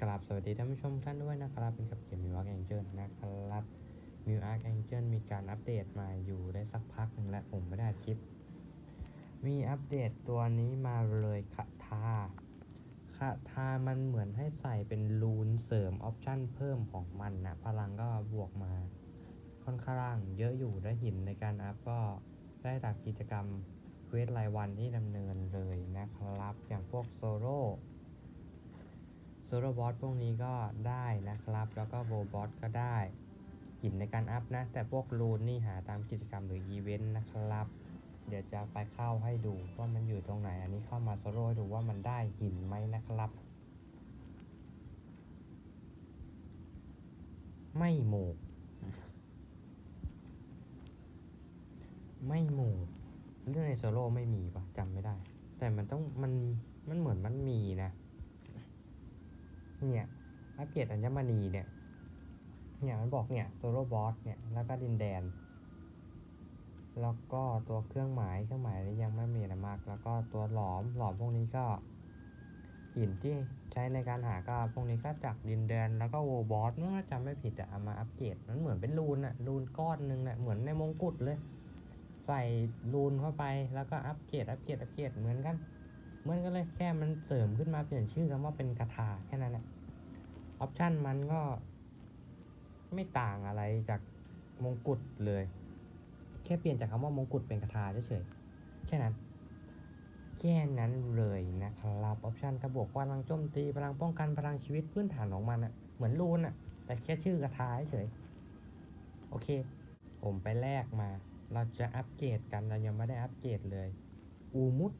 กราบสวัสดีท่านผู้ชมท่านด้วยนะครับ เป็นกับเกมมิวอาร์แองเจิลนะครับมิวอาร์แองเจิลมีการอัปเดตมาอยู่ได้สักพักหนึ่งแล้วผมไม่ได้คลิป มีอัปเดตตัวนี้มาเลยคาทาคาทามันเหมือนให้ใส่เป็นรูนเสริมออปชั่นเพิ่มของมันนะพลังก็บวกมาค่อนข้างเยอะอยู่ได้หินในการอัพก็ได้จากกิจกรรมเควสรายวันที่ดำเนินเลยนะครับ อย่างพวกโซโล่ โซโลบอสพวกนี้ก็ได้นะครับ แล้วก็โบบอสก็ได้หินในการอัพนะ แต่พวกรูนนี่หาตามกิจกรรมหรืออีเวนต์นะครับ เดี๋ยวจะไปเข้าให้ดูว่ามันอยู่ตรงไหน อันนี้เข้ามาโซโล่ดูว่ามันได้หินไหมนะครับ ไม่โหมกไม่หมู่เรื่องในโซโล่ไม่มีปะจำไม่ได้ แต่มันต้องมันมันเหมือนมันมีนะ เนี่ยอัปเกรดอัญมณีเนี่ยเนี่ยมันบอกเนี่ยโซโล่บอสเนี่ยแล้วก็ดินแดน แล้วก็ตัวเครื่องหมายเครื่องหมายนี้ยังไม่มีอะไรมาก แล้วก็ตัวหลอมหลอมพวกนี้ก็หินที่ใช้ในการหาก็พวกนี้ก็จากดินแดน แล้วก็โวบอสถ้าจำไม่ผิดอะเอามาอัปเกรดมันเหมือนเป็นรูนอะรูนก้อนหนึ่งอะเหมือนในมงกุฎเลย ใส่รูนเข้าไปแล้วก็อัปเกรดอัปเกรดอัปเกรดเหมือนกัน เหมือนกันเลยแค่มันเสริมขึ้นมาเปลี่ยนชื่อคำว่าเป็นกระทาแค่นั้นแหละ ออปชันมันก็ไม่ต่างอะไรจากมงกุฎเลย แค่เปลี่ยนจากคำว่ามงกุฎเป็นกระทาเฉยๆแค่นั้นแค่นั้นเลยนะครับออปชันกระบอกพลังโจมตีพลังป้องกันพลังชีวิตพื้นฐานของมันอะเหมือนรูนอะแต่แค่ชื่อกระทาเฉยโอเค ผมไปแลกมา เราจะอัปเกรดกันเรายังไม่ได้อัปเกรดเลย อูมุด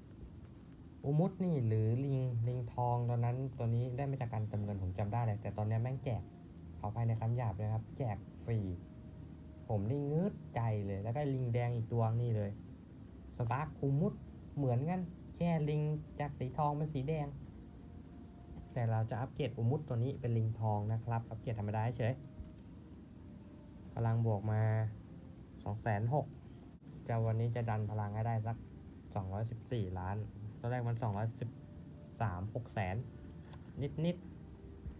อูมุดนี่หรือลิงลิงทองตอนนั้นตัวนี้ได้มาจากการเติมเงินผมจำได้เลยแต่ตอนนี้แม่งแจกขอภายในคำหยาบเลยครับ แจกฟรี ผมนี่งืดใจเลยแล้วก็ลิงแดงอีกตัวนี่เลยสปาร์คอูมุดเหมือนกันแค่ลิงจากสีทองเป็นสีแดง แต่เราจะอัปเกรดอูมุดตัวนี้เป็นลิงทองนะครับ อัปเกรดธรรมดาเฉยพลังบวกมาสองแสนหกจะวันนี้จะดันพลังให้ได้สักสองร้อยสิบสี่ล้าน อนแรกมันสองร้อยสิบสามหกแสนนิดนิด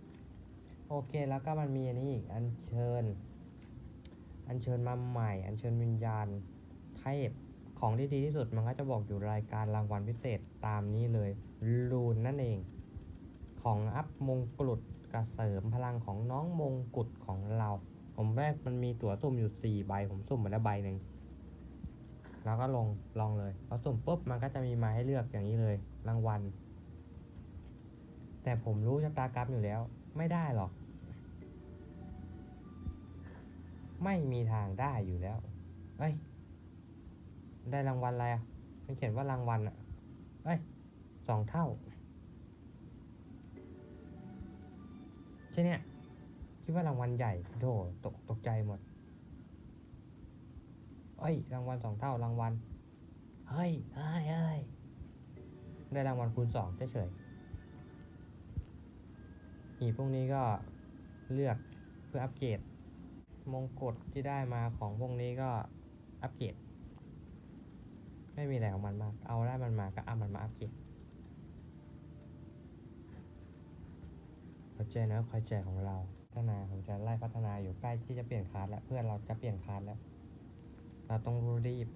ๆโอเคแล้วก็มันมีอันนี้อีกอัญเชิญ อัญเชิญมาใหม่ อัญเชิญวิญญาณเทพของที่ดีที่สุดมันก็จะบอกอยู่รายการรางวัลพิเศษตามนี้เลยรูนนั่นเอง ของอัพมงกุฎกระเสริมพลังของน้องมงกุฎของเรา ผมแรกมันมีตั๋วสุ่มอยู่สี่ใบผมสุ่มมาแล้วใบหนึ่ง แล้วก็ลงลองเลยพอสุ่มปุ๊บมันก็จะมีมาให้เลือกอย่างนี้เลย รางวัล แต่ผมรู้ชะตากรรมอยู่แล้ว ไม่ได้หรอก ไม่มีทางได้อยู่แล้วเอ้ยได้รางวัลอะไรอะมันเขียนว่ารางวัลอะเอ้ยสองเท่าใช่เนี่ยคิดว่ารางวัลใหญ่โถตกตกใจหมด เอ้ยรางวัลสองเท่ารางวัลเฮ้ยเฮ้ยเฮ้ยได้รางวัลคูณสองเฉยๆหีพวกนี้ก็เลือกเพื่ออัปเกรดมงกุฎที่ได้มาของพวกนี้ก็อัปเกรดไม่มีอะไรของมันมาก เอาได้มันมาก็เอามันมาอัปเกรดเข้าใจนะเข้าใจของเรา พัฒนาผมจะไล่พัฒนาอยู่ใกล้ที่จะเปลี่ยนคลาสแล้ว เพื่อนเราจะเปลี่ยนคลาสแล้ว เราต้องรีบ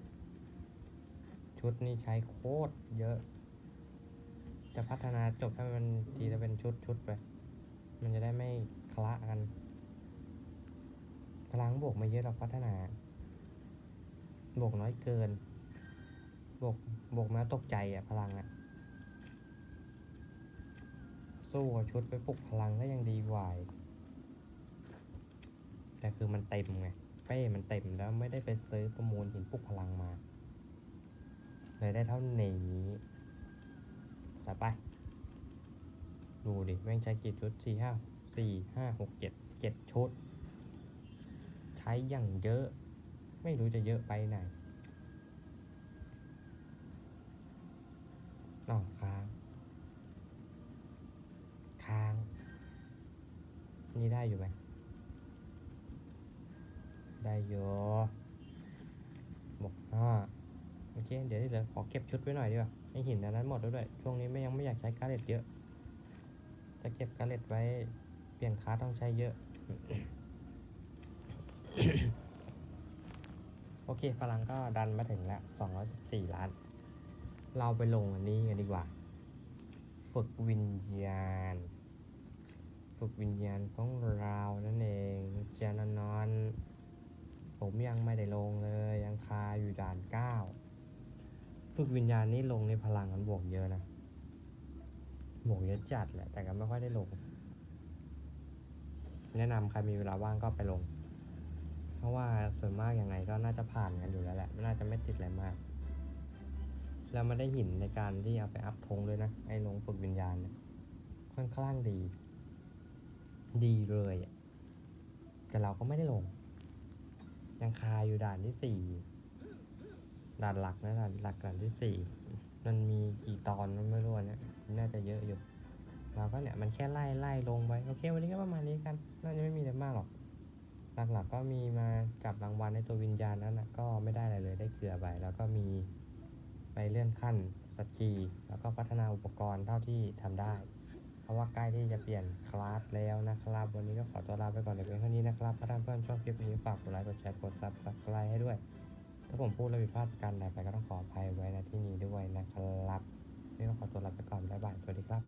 ชุดนี้ใช้โคตรเยอะ จะพัฒนาจบให้มันทีละเป็นชุดชุดไปมันจะได้ไม่คละกันพลังบวกไม่เยอะเราพัฒนา บวกน้อยเกิน บวกบวกมาตกใจอะพลังอะสู้กับชุดไปปลุกพลังก็ยังดีกว่าแต่คือมันเต็มไง เป้มันเต็มแล้วไม่ได้ไปซื้อประมูลหินปลุกพลังมาเลยได้เท่านี้ต่อไป ดูดิ แม่งใช้กี่ชุดสี่ห้าสี่ห้าหกเจ็ดเจ็ดชุด ใช้อย่างเยอะ ไม่รู้จะเยอะไปไหนนอกค้าง ค้าง นี่ได้อยู่ไหม ได้อยู่บอกห้าโอเค เดี๋ยวที่เหลือขอเก็บชุดไว้หน่อยดีกว่าให้หินอันนั้นหมดแล้วด้วย ช่วงนี้ไม่ยังไม่อยากใช้การเด็ดเยอะ จะเก็บกระเล็ดไว้ เปลี่ยนคาต้องใช้เยอะ โอเค พลังก็ดันมาถึงแล้ว214ล้าน เราไปลงอันนี้กันดีกว่า ฝึกวิญญาณ ฝึกวิญญาณของเรานั่นเองจานนอน ผมยังไม่ได้ลงเลย ยังคาอยู่ด่านเก้าฝึกวิญญาณนี่ลงในพลังมันบวกเยอะนะบวกเยอะจัดแหละ แต่ก็ไม่ค่อยได้ลง แนะนำใครมีเวลาว่างก็ไปลง เพราะว่าส่วนมากยังไงก็น่าจะผ่านกันอยู่แล้วแหละน่าจะไม่ติดอะไรมาก แล้วมันได้หินในการที่เอาไปอัพธงด้วยนะ ไอ้ลงฝึกวิญญาณเนี่ยค่อนข้างดี ดีเลย แต่เราก็ไม่ได้ลง ยังคาอยู่ด่านที่สี่ด่านหลักนะด่านหลักด่านที่สี่มันมีกี่ตอนมันไม่รู้อะเนี่ยน่าจะเยอะอยู่เราก็เนี่ยมันแค่ไล่ไล่ลงไปโอเควันนี้ก็ประมาณนี้กันน่าจะไม่มีอะไรมากหรอกหลักๆก็มีมาจับรางวัลในตัววิญญาณนั้นนะก็ไม่ได้อะไรเลยได้เกลือไปแล้วก็มีไปเลื่อนขั้นสกีแล้วก็พัฒนาอุปกรณ์เท่าที่ทำได้ ราะว่าใกล้ที่จะเปลี่ยนคลาสแล้วนะครับ วันนี้ก็ขอตัวลาไปก่อนเดี๋ยวเพียงเท่านี้นะครับถ้าท่านเพื่อนชอบคลิปนี้ฝากกดไลค์กดแชร์กดซับสไครต์ให้ด้วย ถ้าผมพูดแล้วผิดพลาดประการใดไปก็ต้องขออภัยไว้ในที่นี้ด้วยนะครับนี่ก็ขอตัวลาไปก่อนบ๊ายบายสวัสดีครับ